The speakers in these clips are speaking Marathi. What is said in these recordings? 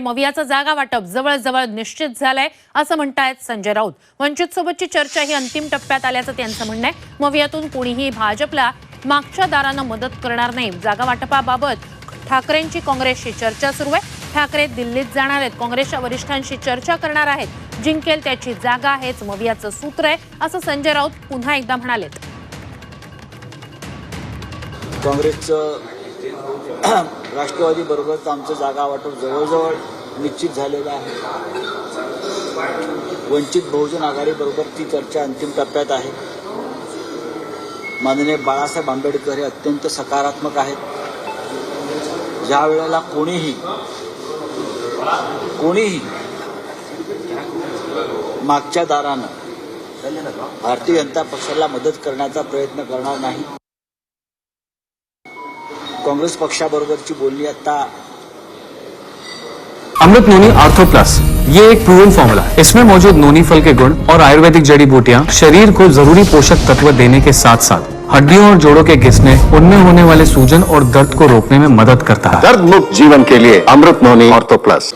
मवियाचं जागा वाटप जवळजवळ निश्चित झालंय असं म्हणतायत संजय राऊत. वंचित सोबतची चर्चा ही अंतिम टप्प्यात आल्याचं त्यांचं म्हणणं आहे. मवियातून कोणीही भाजपला मागच्या दारानं मदत करणार नाही. जागा वाटपाबाबत ठाकरेंची काँग्रेसशी चर्चा सुरू आहे. ठाकरे दिल्लीत जाणार आहेत. काँग्रेसच्या वरिष्ठांशी चर्चा करणार आहेत. जिंकेल त्याची जागा हेच मवियाचं सूत्र आहे असं संजय राऊत पुन्हा एकदा म्हणालेत. काँग्रेसचं राष्ट्रवादी बरोबरच आमचं जागा वाटप जवळजवळ निश्चित झालेलं आहे. वंचित बहुजन आघाडीबरोबर ती चर्चा अंतिम टप्प्यात आहे. माननीय बाळासाहेब आंबेडकर हे अत्यंत सकारात्मक आहेत. ज्या वेळेला कोणीही कोणीही मागच्या दारानं भारतीय जनता पक्षाला मदत करण्याचा प्रयत्न करणार नाही काँग्रेस पक्षाबरोबरची बोलणी आता अमृत नोनी आर्थो प्लस. ये एक प्रूवन फॉर्मूला है। इसमें मौजूद नोनी फल के गुण और आयुर्वेदिक जड़ी बूटियाँ शरीर को ज़रूरी पोषक तत्व देने के साथ साथ हड्डियों और जोड़ों के घिसने उनमें होने वाले सूजन और दर्द को रोकने में मदद करता है। दर्द मुक्त जीवन के लिए अमृत नोनी ऑर्थो प्लस।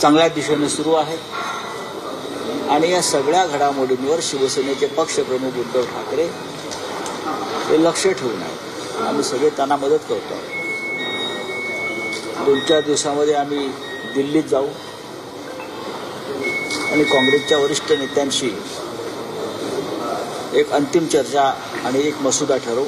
चांगल्या दिशेने सुरू आहे आणि या सगळ्या घडामोडींवर शिवसेनेचे पक्षप्रमुख उद्धव ठाकरे हे लक्ष ठेवून आहेत. आम्ही सगळे त्यांना मदत करतो. दोन चार दिवसामध्ये आम्ही दिल्लीत जाऊ. आणि काँग्रेसच्या वरिष्ठ नेत्यांशी एक अंतिम चर्चा आणि एक मसुदा ठरवू.